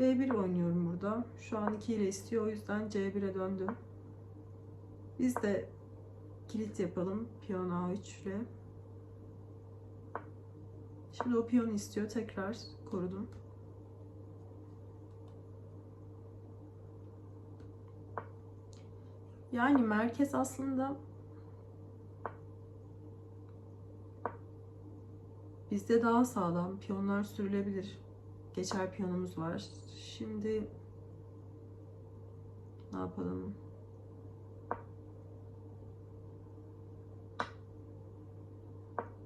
B1 oynuyorum burada. Şu an 2 ile istiyor. O yüzden C1'e döndüm. Biz de kilit yapalım. Piyon A3 ile. Şimdi o piyon istiyor. Tekrar korudum. Yani merkez aslında bizde daha sağlam. Piyonlar sürülebilir. Geçer piyonumuz var. Şimdi ne yapalım?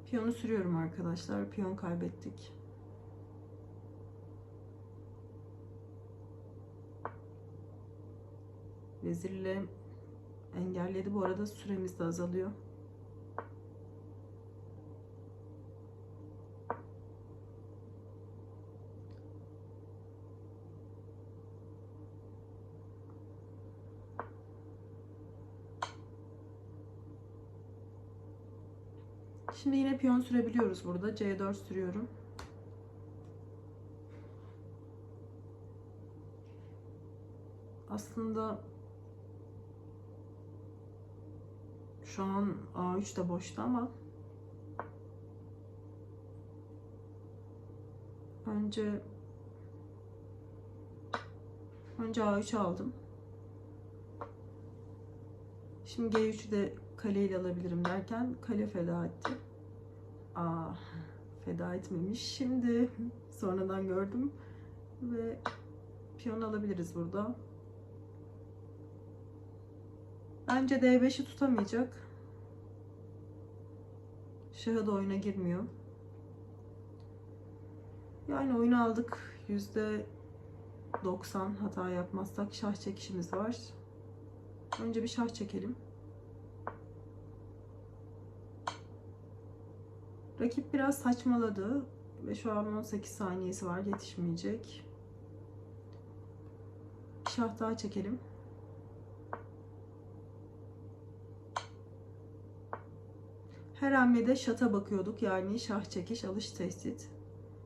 Piyonu sürüyorum arkadaşlar. Piyon kaybettik. Vezirle engelledi. Bu arada süremiz de azalıyor. Şimdi yine piyon sürebiliyoruz burada. C4 sürüyorum. Aslında şu an A3 de boşta ama önce önce A3 aldım. Şimdi G3'ü de kaleyle alabilirim derken kale feda etti. Aa, feda etmemiş. Şimdi sonradan gördüm ve piyon alabiliriz burada. Bence D5'i tutamayacak. Şahı da oyuna girmiyor. Yani oyunu aldık. Yüzde 90 hata yapmazsak şah çekişimiz var. Önce bir şah çekelim. Rakip biraz saçmaladı ve şu an 18 saniyesi var yetişmeyecek. Bir şah daha çekelim. Her hamlede şata bakıyorduk yani şah çekiş alış tehdit.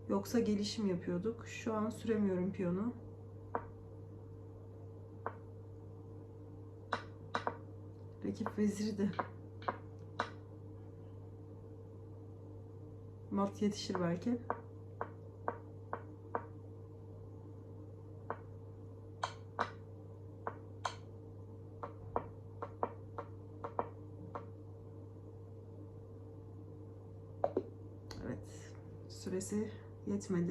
Yoksa gelişim yapıyorduk. Şu an süremiyorum piyonu. Rakip veziri de mat yetişir belki. Evet. Süresi yetmedi.